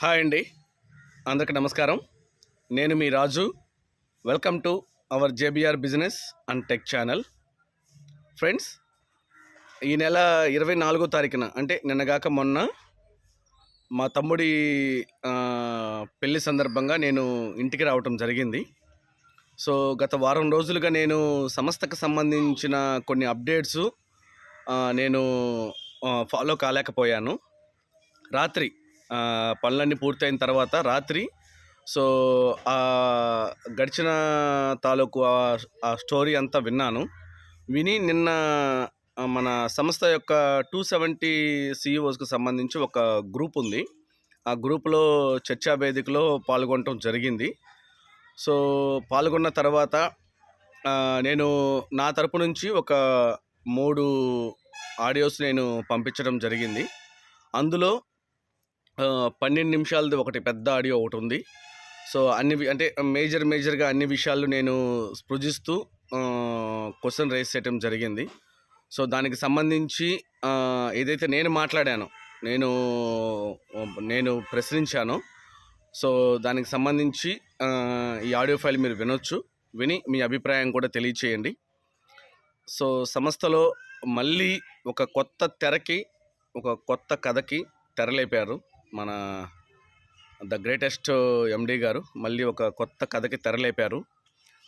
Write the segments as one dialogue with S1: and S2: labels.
S1: Hi అండి. అందరికి నమస్కారం. నేను మీ Raju. Welcome to our JBR business and tech channel friends ఈ నెల ఇరవై నాలుగో తారీఖున అంటే నిన్నగాక మొన్న మా తమ్ముడి పెళ్ళి సందర్భంగా నేను ఇంటికి రావటం జరిగింది. సో గత వారం రోజులుగా నేను సంస్థకు సంబంధించిన కొన్ని అప్డేట్స్ నేను ఫాలో కాలేకపోయాను. రాత్రి పనులన్నీ పూర్తయిన తర్వాత రాత్రి సో ఆ గడిచిన తాలూకు ఆ- స్టోరీ అంతా విన్నాను. విని నిన్న మన సంస్థ యొక్క టూ సెవెంటీ సిఇఓస్కి సంబంధించి ఒక గ్రూప్ ఉంది. ఆ గ్రూప్లో చర్చా వేదికలో పాల్గొనటం జరిగింది. సో పాల్గొన్న తర్వాత నేను నా తరపు నుంచి ఒక మూడు ఆడియోస్ నేను పంపించడం జరిగింది. అందులో పన్నెండు నిమిషాలది ఒకటి పెద్ద ఆడియో ఒకటి ఉంది సో అన్ని అంటే మేజర్ మేజర్గా అన్ని విషయాలు నేను స్పృజిస్తూ క్వశ్చన్ రేస్ చేయటం జరిగింది. సో దానికి సంబంధించి ఏదైతే నేను మాట్లాడానో నేను నేను ప్రశ్నించాను సో దానికి సంబంధించి ఈ ఆడియో ఫైల్ మీరు వినొచ్చు. విని మీ అభిప్రాయం కూడా తెలియచేయండి. సో సంస్థలో మళ్ళీ ఒక కొత్త తెరకి ఒక కొత్త కథకి తెరలేపారు. మన ద గ్రేటెస్ట్ ఎండి గారు మళ్ళీ ఒక కొత్త కథకి తెరలేపారు.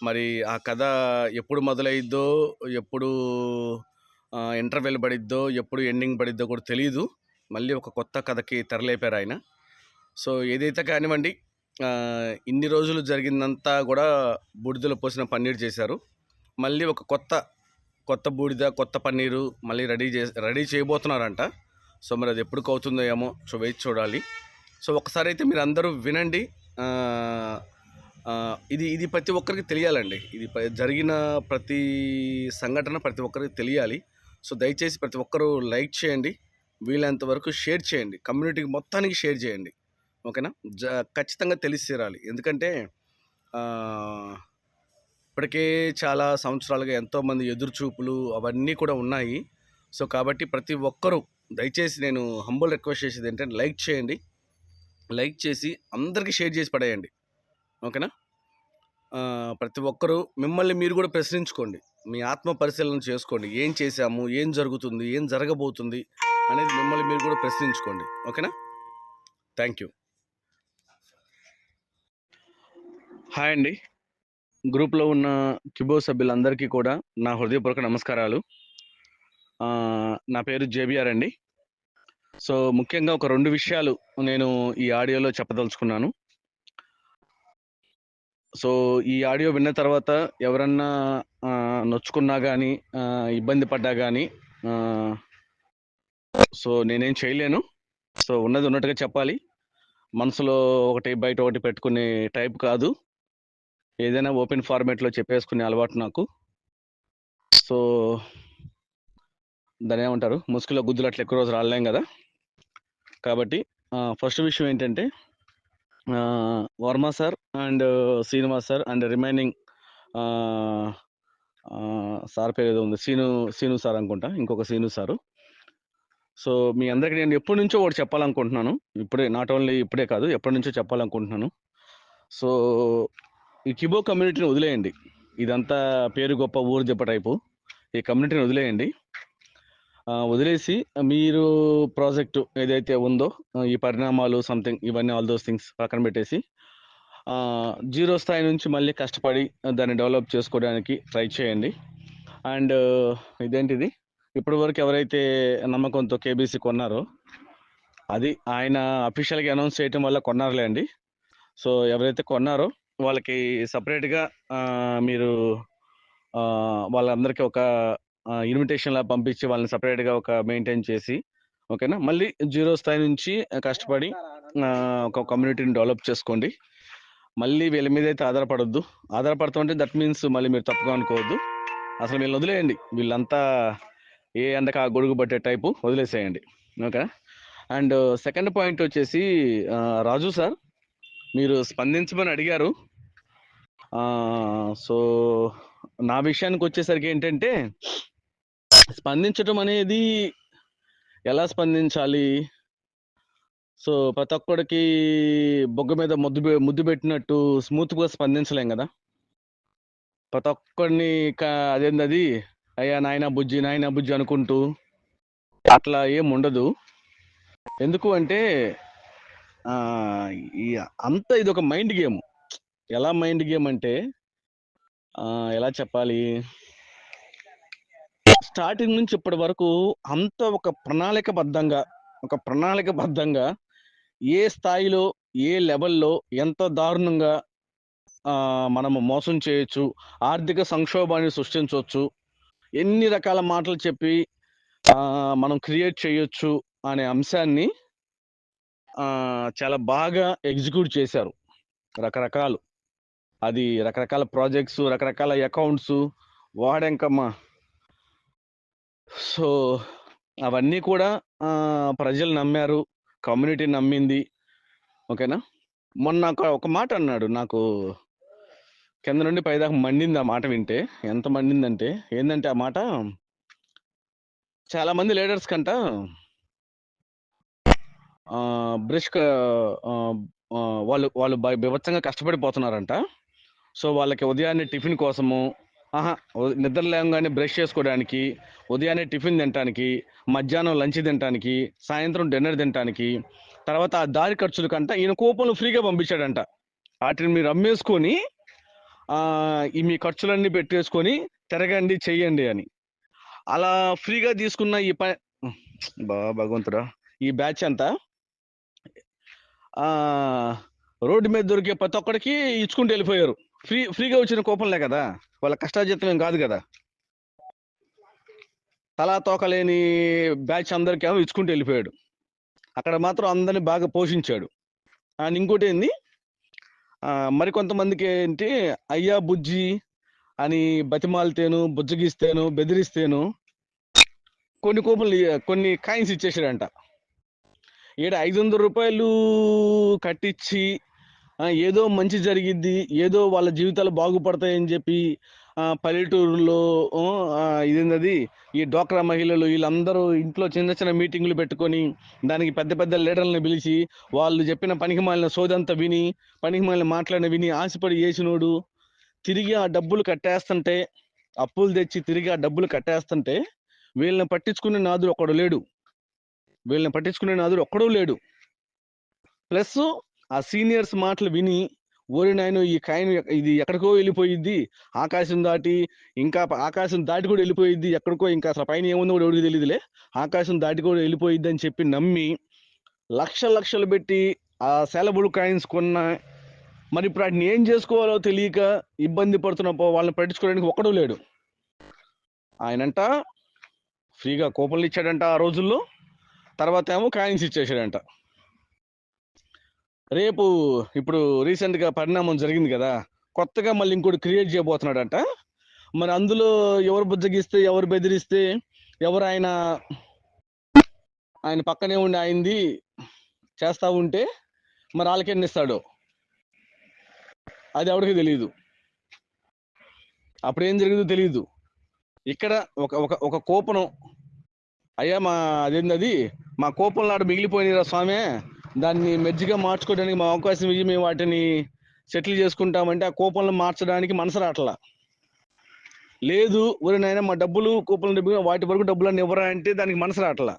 S1: మరి ఆ కథ ఎప్పుడు మొదలైద్దో ఎప్పుడు ఇంటర్వెల్ పడిద్దో ఎప్పుడు ఎండింగ్ పడిద్దో కూడా తెలియదు మళ్ళీ ఒక కొత్త కథకి తెరలేపారు ఆయన. సో ఏదైతే కానివ్వండి ఇన్ని రోజులు జరిగిందంతా కూడా బూడిదలో పోసిన పన్నీర్ చేశారు. మళ్ళీ ఒక కొత్త కొత్త బూడిద కొత్త పన్నీరు మళ్ళీ రెడీ చే రెడీ చేయబోతున్నారంట. సో మరి అది ఎప్పుడు అవుతుందో ఏమో సో వెయిట్ చూడాలి. సో ఒకసారి అయితే మీరు అందరూ వినండి. ఇది ఇది ప్రతి ఒక్కరికి తెలియాలండి. ఇది జరిగిన ప్రతి సంఘటన ప్రతి ఒక్కరికి తెలియాలి. సో దయచేసి ప్రతి ఒక్కరూ లైక్ చేయండి. వీలైనంత వరకు షేర్ చేయండి. కమ్యూనిటీకి మొత్తానికి షేర్ చేయండి. ఓకేనా? జ ఖచ్చితంగా తెలిసి తీరాలి. ఎందుకంటే ఇప్పటికే చాలా సంవత్సరాలుగా ఎంతోమంది ఎదురుచూపులు అవన్నీ కూడా ఉన్నాయి. సో కాబట్టి ప్రతి ఒక్కరూ దయచేసి నేను హంబుల్ రిక్వెస్ట్ చేసేది ఏంటంటే లైక్ చేయండి. లైక్ చేసి అందరికీ షేర్ చేసి పడేయండి. ఓకేనా ప్రతి ఒక్కరూ మిమ్మల్ని మీరు కూడా ప్రశ్నించుకోండి. మీ ఆత్మ పరిశీలన చేసుకోండి. ఏం చేశాము? ఏం జరుగుతుంది? ఏం జరగబోతుంది? అనేది మిమ్మల్ని మీరు కూడా ప్రశ్నించుకోండి. ఓకేనా థ్యాంక్ యూ హాయ్ అండి. గ్రూప్లో ఉన్న కిబో సభ్యులందరికీ కూడా నా హృదయపూర్వక నమస్కారాలు. నా పేరు జేబిఆర్ అండి. సో ముఖ్యంగా ఒక రెండు విషయాలు నేను ఈ ఆడియోలో చెప్పదలుచుకున్నాను. సో ఈ ఆడియో విన్న తర్వాత ఎవరన్నా నొచ్చుకున్నా కానీ ఇబ్బంది పడ్డా కానీ సో నేనేం చేయలేను. సో ఉన్నది ఉన్నట్టుగా చెప్పాలి. మనసులో ఒకటి బయట ఒకటి పెట్టుకునే టైప్ కాదు. ఏదైనా ఓపెన్ ఫార్మేట్లో చెప్పేసుకునే అలవాటు నాకు. సో దాని ఏమంటారు? ముసుగులో గుద్దులు అట్లా ఎక్కువ రోజు రాలేం కదా? కాబట్టి ఫస్ట్ విషయం ఏంటంటే Varma sir and Srinivas sir and remaining sir పేరు ఏదో ఉంది. సీను సీను సార్ అనుకుంటా. ఇంకొక సీను సారు. సో మీ అందరికి నేను ఎప్పటి నుంచో ఒకటి చెప్పాలనుకుంటున్నాను. ఇప్పుడే నాట్ ఓన్లీ ఇప్పుడే కాదు ఎప్పటి నుంచో చెప్పాలనుకుంటున్నాను. సో ఈ కిబో కమ్యూనిటీని వదిలేయండి. ఇదంతా పేరు గొప్ప ఊరు చెప్ప టైపు. ఈ కమ్యూనిటీని వదిలేయండి. వదిలేసి మీరు ప్రాజెక్టు ఏదైతే ఉందో ఈ పరిణామాలు సంథింగ్ ఇవన్నీ ఆల్ దోస్ థింగ్స్ పక్కన పెట్టేసి జీరో స్థాయి నుంచి మళ్ళీ కష్టపడి దాన్ని డెవలప్ చేసుకోవడానికి ట్రై చేయండి. అండ్ ఇదేంటిది? ఇప్పటి వరకు ఎవరైతే నమ్మకంతో కేబీసీ కొన్నారో అది ఆయన అఫీషియల్గా అనౌన్స్ చేయటం వల్ల కొన్నారులే అండి. సో ఎవరైతే కొన్నారో వాళ్ళకి సపరేట్గా మీరు వాళ్ళందరికీ ఒక ఇన్విటేషన్ లా పంపించి వాళ్ళని సపరేట్గా ఒక మెయింటైన్ చేసి ఓకేనా? మళ్ళీ జీరో స్థాయి నుంచి కష్టపడి ఒక కమ్యూనిటీని డెవలప్ చేసుకోండి. మళ్ళీ వీళ్ళ మీద అయితే ఆధారపడొద్దు. ఆధారపడుతుంటే దట్ మీన్స్ మళ్ళీ మీరు తప్పుగా అనుకోవద్దు. అసలు వీళ్ళని వదిలేయండి. వీళ్ళంతా ఏ ఎండక ఆ గొడుగు పట్టే టైపు వదిలేసేయండి. ఓకే అండ్ సెకండ్ పాయింట్ వచ్చేసి రాజు సార్ మీరు స్పందించమని అడిగారు. సో నా విషయానికి వచ్చేసరికి ఏంటంటే స్పందించడం అనేది ఎలా స్పందించాలి? సో ప్రతి ఒక్కడికి బొగ్గ మీద ముద్దు ముద్దు పెట్టినట్టు స్మూత్గా స్పందించలేం కదా? ప్రతి ఒక్కడిని క- అదేంది అది అయ్యా నాయన బుజ్జి నాయన బుజ్జి అనుకుంటూ అట్లా ఏం ఉండదు. ఎందుకు అంటే అంత ఇది ఒక మైండ్ గేమ్. ఎలా మైండ్ గేమ్ అంటే ఎలా చెప్పాలి? స్టార్టింగ్ నుంచి ఇప్పటి వరకు అంత ఒక ప్రణాళికబద్ధంగా ఒక ప్రణాళికబద్ధంగా ఏ స్థాయిలో ఏ లెవెల్లో ఎంత దారుణంగా మనము మోసం చేయొచ్చు ఆర్థిక సంక్షోభాన్ని సృష్టించవచ్చు ఎన్ని రకాల మాటలు చెప్పి మనం క్రియేట్ చేయొచ్చు అనే అంశాన్ని చాలా బాగా ఎగ్జిక్యూట్ చేశారు. రకరకాలు. అది రకరకాల ప్రాజెక్ట్స్ రకరకాల అకౌంట్స్ వాడంకమ్మా సో అవన్నీ కూడా ప్రజలు నమ్మారు. కమ్యూనిటీ నమ్మింది. ఓకేనా? మొన్న ఒక- మాట అన్నాడు. నాకు కింద నుండి పైదాకా మండింది ఆ మాట వింటే. ఎంత మండిందంటే ఏంటంటే ఆ మాట? చాలా మంది లీడర్స్ కంట బ్రిష్ వాళ్ళు వాళ్ళు బిభత్సంగా కష్టపడిపోతున్నారంట. సో వాళ్ళకి ఉదయాన్నే టిఫిన్ కోసము ఆహా నిద్ర లేవగానే బ్రష్ చేసుకోవడానికి ఉదయాన్నే టిఫిన్ తినడానికి మధ్యాహ్నం లంచ్ తినడానికి సాయంత్రం డిన్నర్ తినడానికి తర్వాత ఆ దారి ఖర్చులకంట ఈయన కూపన్లు ఫ్రీగా పంపించాడంట. వాటిని మీరు అమ్మేసుకొని ఈ మీ ఖర్చులన్నీ పెట్టేసుకొని తిరగండి చెయ్యండి అని. అలా ఫ్రీగా తీసుకున్న ఈ ప బా భగవంతుడా ఈ బ్యాచ్ అంతా రోడ్డు మీద దొరికే ప్రతి ఒక్కడికి ఇచ్చుకుంటూ వెళ్ళిపోయారు. ఫ్రీ ఫ్రీగా వచ్చిన కూపన్లే కదా? వాళ్ళ కష్టార్జితం ఏం కాదు కదా? తలా తోకలేని బ్యాచ్ అందరికీ ఏమో ఇచ్చుకుంటూ వెళ్ళిపోయాడు. అక్కడ మాత్రం అందరిని బాగా పోషించాడు. అండ్ ఇంకోటి ఏంది? మరికొంతమందికి ఏంటి? అయ్యా బుజ్జి అని బతిమాలితేను బుజ్జగిస్తేను బెదిరిస్తేను కొన్ని కూపన్లు కొన్ని కాయిన్స్ ఇచ్చేసాడంట. ఈడ ఐదు వందల రూపాయలు కట్టించి ఏదో మంచి జరిగిద్ది ఏదో వాళ్ళ జీవితాలు బాగుపడతాయని చెప్పి పల్లెటూరులో ఆ, ఇదేందది ఈ డోక్రా మహిళలు వీళ్ళందరూ ఇంట్లో చిన్న చిన్న మీటింగ్లు పెట్టుకొని దానికి పెద్ద పెద్ద లీడర్లను పిలిచి వాళ్ళు చెప్పిన పనికి మాలిన సోదంతా విని పనికి మాలిన మాట్లాడిన విని ఆశపడి చేసినోడు తిరిగి ఆ డబ్బులు కట్టేస్తుంటే అప్పులు తెచ్చి తిరిగి ఆ డబ్బులు కట్టేస్తుంటే వీళ్ళని పట్టించుకునే నాదుడు ఒకడు లేడు. వీళ్ళని పట్టించుకునే నాదుడు ఒక్కడూ లేడు. ప్లస్ ఆ సీనియర్స్ మాటలు విని ఓరి నాయన ఈ కాయిన్ ఇది ఎక్కడికో వెళ్ళిపోయిద్ది. ఆకాశం దాటి ఇంకా ఆకాశం దాటి కూడా వెళ్ళిపోయిద్ది. ఎక్కడికో ఇంకా అసలు పైన ఏముందో కూడా ఎవరికి తెలియదులే ఆకాశం దాటి కూడా వెళ్ళిపోయిద్ది అని చెప్పి నమ్మి లక్ష లక్షలు పెట్టి ఆ సెలబుల్ కాయిన్స్ కొన్న మరి ఇప్పుడు వాటిని ఏం చేసుకోవాలో తెలియక ఇబ్బంది పడుతున్నప్పుడు వాళ్ళని పట్టించుకోవడానికి ఒక్కడూ లేడు. ఆయనంట ఫ్రీగా కూపన్లు ఇచ్చాడంట ఆ రోజుల్లో. తర్వాత ఏమో కాయిన్స్ ఇచ్చేసాడంట. రేపు ఇప్పుడు రీసెంట్గా పరిణామం జరిగింది కదా కొత్తగా మళ్ళీ ఇంకోటి క్రియేట్ చేయబోతున్నాడంట. మరి అందులో ఎవరు బుజ్జగిస్తే ఎవరు బెదిరిస్తే ఎవరు ఆయన ఆయన పక్కనే ఉండి ఆయనది చేస్తా ఉంటే మరి వాళ్ళకి ఇస్తాడు? అది ఎవరికి తెలియదు అప్పుడు ఏం జరిగిందో తెలియదు ఇక్కడ ఒక ఒక ఒక కోపనం అయ్యా మా అదేంది అది? మా కోపంలో ఆడ మిగిలిపోయినరా స్వామి? దాన్ని మెజ్జిగా మార్చుకోవడానికి మా అవకాశం ఇవి మేము వాటిని సెటిల్ చేసుకుంటామంటే ఆ కూపన్లు మార్చడానికి మనసు రావట్లా లేదు ఒరే నాయన మా డబ్బులు కూపన్లు డబ్బులు వాటి వరకు డబ్బులు అన్నీ ఇవ్వరా అంటే దానికి మనసు రావట్లా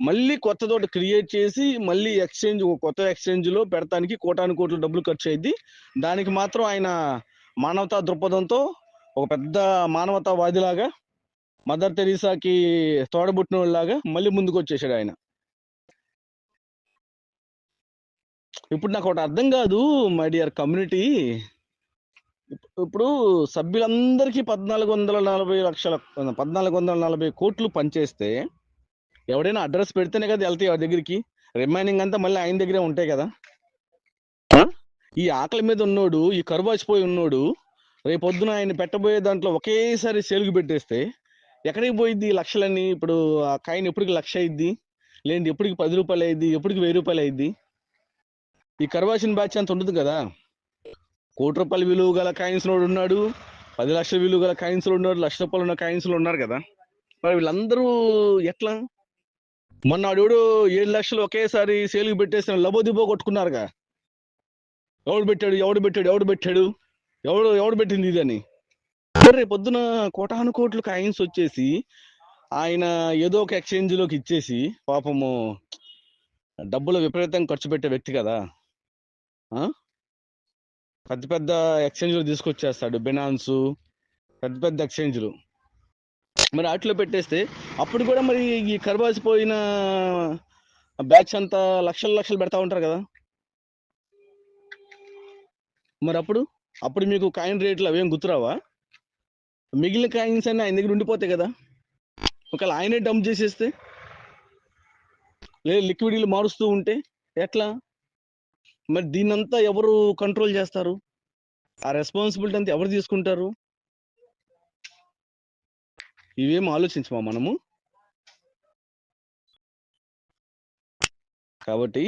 S1: మళ్ళీ కొత్త తోట క్రియేట్ చేసి మళ్ళీ ఎక్స్చేంజ్ కొత్త ఎక్స్చేంజ్లో పెడతానికి కోటాను కోట్లు డబ్బులు ఖర్చు అయింది దానికి మాత్రం ఆయన మానవతా దృక్పథంతో ఒక పెద్ద మానవతావాదిలాగా మదర్ తెరీసాకి తోడబుట్టిన వాళ్ళలాగా మళ్ళీ ముందుకు వచ్చేసాడు ఆయన. ఇప్పుడు నాకు ఒకటి అర్థం కాదు మై డియర్ కమ్యూనిటీ ఇప్పుడు సభ్యులందరికీ పద్నాలుగు వందల నలభై లక్షల పద్నాలుగు వందల నలభై కోట్లు పనిచేస్తే ఎవడైనా అడ్రస్ పెడితేనే కదా వెళ్తాయి వాడి దగ్గరికి. రిమైనింగ్ అంతా మళ్ళీ ఆయన దగ్గరే ఉంటాయి కదా? ఈ ఆకలి మీద ఉన్నోడు ఈ కరువు వచ్చిపోయి ఉన్నోడు రేపొద్దున ఆయన పెట్టబోయే దాంట్లో ఒకేసారి సేలుగు పెట్టేస్తే ఎక్కడికి పోయిద్ది ఈ లక్షలన్నీ? ఇప్పుడు ఆ కాయిన్ ఎప్పటికి లక్ష అయింది లేదంటే ఎప్పటికి పది రూపాయలు అయింది ఎప్పటికి వెయ్యి రూపాయలు అయింది ఈ కర్వాసిన బ్యాచ్ అంత ఉండదు కదా. కోటి రూపాయల విలువ గల కాయిన్స్ లోడు ఉన్నాడు పది లక్షల విలువ గల కాయిన్స్ ఉన్నాడు లక్ష రూపాయలు ఉన్న కాయిన్స్ ఉన్నారు కదా. మరి వీళ్ళందరూ ఎట్లా? మొన్న అడుగుడు ఏడు లక్షలు ఒకేసారి సేల్కి పెట్టేసిన లబోదిబో కొట్టుకున్నారుగా. ఎవడు పెట్టాడు ఎవడు పెట్టాడు ఎవడు పెట్టాడు ఎవడు ఎవడు పెట్టింది ఇది అని. రేపు పొద్దున కోటాను కోట్లు కాయిన్స్ వచ్చేసి ఆయన ఏదో ఒక ఎక్స్చేంజ్లోకి లోకి ఇచ్చేసి పాపము డబ్బులు విపరీతంగా ఖర్చు పెట్టే వ్యక్తి కదా. పెద్ద పెద్ద ఎక్స్చేంజ్లు తీసుకొచ్చేస్తాడు బినాన్స్ పెద్ద పెద్ద ఎక్స్చేంజ్లు మరి వాటిలో పెట్టేస్తే అప్పుడు కూడా మరి ఈ కరబాసిపోయిన బ్యాచ్ అంతా లక్షలు లక్షలు పెడతా ఉంటారు కదా? మరి అప్పుడు? అప్పుడు మీకు కాయిన్ రేట్లు అవేం గుర్తురావా? మిగిలిన కాయిన్స్ అన్నీ ఆయన దగ్గర ఉండిపోతాయి కదా? ఒకవేళ ఆయనే డంప్ చేసేస్తే? లేదు లిక్విడ్లు మారుస్తూ ఉంటే ఎట్లా? మరి దీన్నంతా ఎవరు కంట్రోల్ చేస్తారు? ఆ రెస్పాన్సిబిలిటీ అంతా ఎవరు తీసుకుంటారు? ఇవేం ఆలోచించమా మనము? కాబట్టి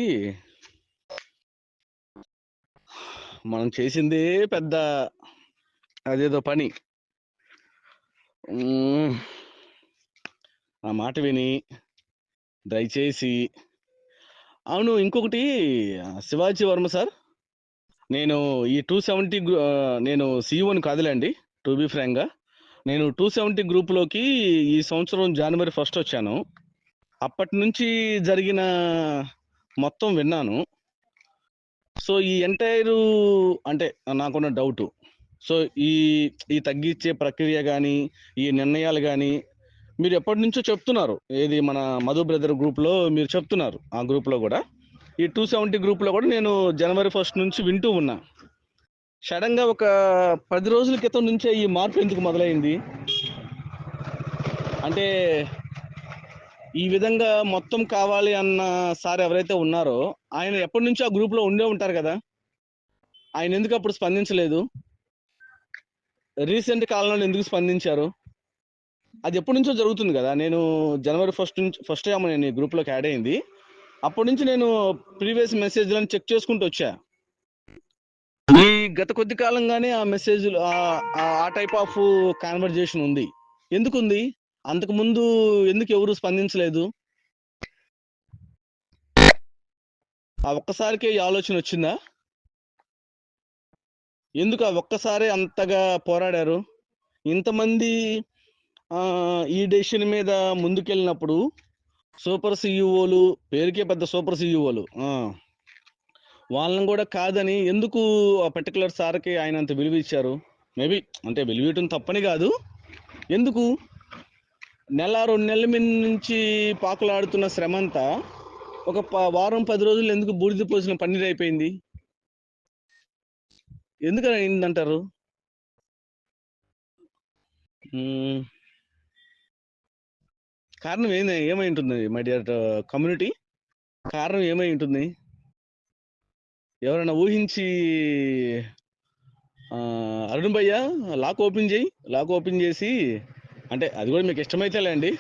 S1: మనం చేసిందే పెద్ద అదేదో పని. ఆ మాట విని దయచేసి అవును ఇంకొకటి శివాజీ వర్మ సార్. నేను ఈ టూ సెవెంటీ నేను సీఈఓని కాదులేండి టు బి ఫ్రాంక్గా. నేను టూ సెవెంటీ గ్రూప్లోకి ఈ సంవత్సరం జనవరి ఫస్ట్ వచ్చాను. అప్పటి నుంచి జరిగిన మొత్తం విన్నాను. సో ఈ ఎంటైర్ అంటే నాకున్న డౌటు. సో ఈ ఈ తగ్గించే ప్రక్రియ కానీ ఈ నిర్ణయాలు కానీ మీరు ఎప్పటి నుంచో చెప్తున్నారు. ఏది మన మధు బ్రదర్ గ్రూప్లో మీరు చెప్తున్నారు. ఆ గ్రూప్లో కూడా. ఈ టూ సెవెంటీ గ్రూప్లో కూడా నేను జనవరి ఫస్ట్ నుంచి వింటూ ఉన్నా. సడన్గా ఒక పది రోజుల క్రితం నుంచే ఈ మార్పు ఎందుకు మొదలైంది? అంటే ఈ విధంగా మొత్తం కావాలి అన్న సార్ ఎవరైతే ఉన్నారో ఆయన ఎప్పటి నుంచో ఆ గ్రూప్లో ఉండే ఉంటారు కదా. ఆయన ఎందుకు అప్పుడు స్పందించలేదు? రీసెంట్ కాలంలో ఎందుకు స్పందించారు? అది ఎప్పటి నుంచో జరుగుతుంది కదా. నేను జనవరి ఫస్ట్ నుంచి ఫస్ట్ టైం నేను గ్రూప్లోకి యాడ్ అయింది. అప్పటి నుంచి నేను ప్రీవియస్ మెసేజ్లను చెక్ చేసుకుంటూ వచ్చా. ఈ గత కొద్ది కాలంగానే ఆ మెసేజ్ ఆ టైప్ ఆఫ్ కాన్వర్జేషన్ ఉంది. ఎందుకుంది? అంతకు ముందు ఎందుకు ఎవరు స్పందించలేదు? ఆ ఒక్కసారికే ఈ ఆలోచన వచ్చిందా? ఎందుకు ఆ ఒక్కసారే అంతగా పోరాడారు? ఇంతమంది ఈ డెసిషన్ మీద ముందుకెళ్ళినప్పుడు సూపర్ సిఇఓలు పేరుకే పెద్ద సూపర్ సిఇఓలు వాళ్ళని కూడా కాదని ఎందుకు ఆ పర్టికులర్ సార్కి ఆయన అంత విలువ ఇచ్చారు? మేబీ అంటే విలువ ఇవ్వటం తప్పని కాదు. ఎందుకు? నెల రెండు నెలల మీద నుంచి పాకులాడుతున్న శ్రమ అంతా ఒక ప- వారం పది రోజులు ఎందుకు బూడిద పోసిన పన్నీర్ అయిపోయింది? ఎందుకని అయిందంటారు? కారణం ఏంది? ఏమై ఉంటుంది మై డియర్ కమ్యూనిటీ? కారణం ఏమై ఉంటుంది? ఎవరైనా ఊహించి అరుణ్ భయ్య లాక్ ఓపెన్ చేయి. లాక్ ఓపెన్ చేసి అంటే అది కూడా మీకు ఇష్టమైతే లేండి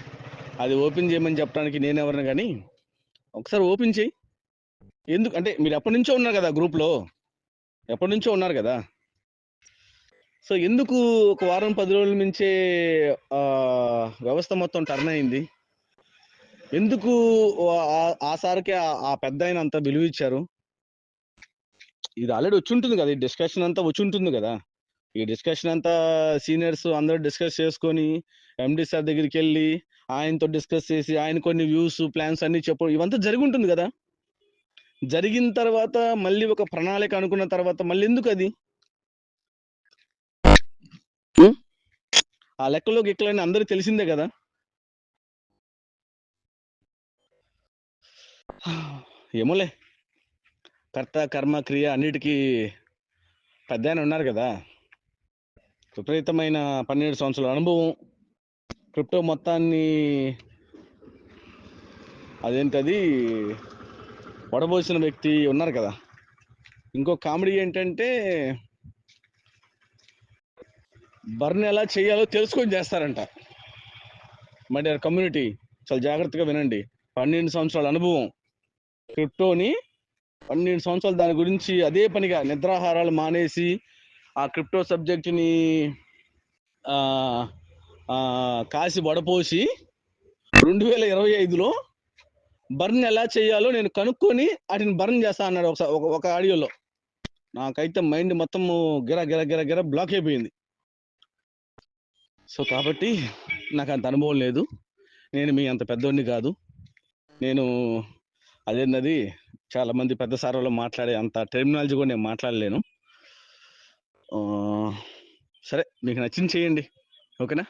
S1: అది ఓపెన్ చేయమని చెప్పడానికి నేను ఎవరిని కానీ ఒకసారి ఓపెన్ చేయి. ఎందుకు? అంటే మీరు ఎప్పటి నుంచో ఉన్నారు కదా గ్రూప్లో? ఎప్పటి నుంచో ఉన్నారు కదా? సో ఎందుకు ఒక వారం పది రోజుల నుంచే వ్యవస్థ మొత్తం టర్న్ అయింది? ఎందుకు ఆ- సార్కి ఆ- పెద్ద ఆయన అంత విలువ ఇచ్చారు? ఇది ఆల్రెడీ వచ్చి ఉంటుంది కదా ఈ డిస్కషన్ అంతా వచ్చి ఉంటుంది కదా. ఈ డిస్కషన్ అంతా సీనియర్స్ అందరూ డిస్కస్ చేసుకొని ఎండి సార్ దగ్గరికి వెళ్ళి ఆయనతో డిస్కస్ చేసి ఆయన కొన్ని వ్యూస్ ప్లాన్స్ అన్ని చెప్పు ఇవంతా జరిగి ఉంటుంది కదా. జరిగిన తర్వాత మళ్ళీ ఒక ప్రణాళిక అనుకున్న తర్వాత మళ్ళీ ఎందుకు అది? ఆ లెక్కలో గిక్కలని అందరికి తెలిసిందే కదా. ఏమోలే. కర్త కర్మ క్రియ అన్నిటికీ పెద్ద ఆయన ఉన్నారు కదా. విపరీతమైన పన్నెండు సంవత్సరాల అనుభవం. క్రిప్టో మొత్తాన్ని అదేంటది? వడబోసిన వ్యక్తి ఉన్నారు కదా. ఇంకో కామెడీ ఏంటంటే బర్న్ ఎలా చేయాలో తెలుసుకొని చేస్తారంట. మరి కమ్యూనిటీ చాలా జాగ్రత్తగా వినండి. పన్నెండు సంవత్సరాల అనుభవం. క్రిప్టోని పన్నెండు సంవత్సరాలు దాని గురించి అదే పనిగా నిద్రాహారాలు మానేసి ఆ క్రిప్టో సబ్జెక్ట్ని కాసి వడపోసి రెండు వేల ఇరవై ఐదులో బర్న్ ఎలా చేయాలో నేను కనుక్కొని వాటిని బర్న్ చేస్తా అన్నాడు ఒకసారి ఒక ఒక ఆడియోలో. నాకైతే మైండ్ మొత్తం గిర గిర గిర గిర బ్లాక్ అయిపోయింది. సో కాబట్టి నాకు అంత అనుభవం లేదు. నేను మీ అంత పెద్దోడిని కాదు. నేను అదేంటది చాలా మంది పెద్ద సార్వలో మాట్లాడే అంత టెర్మినాలజీ కూడా నేను మాట్లాడలేను. సరే మీకు నచ్చింది చేయండి. ఓకేనా?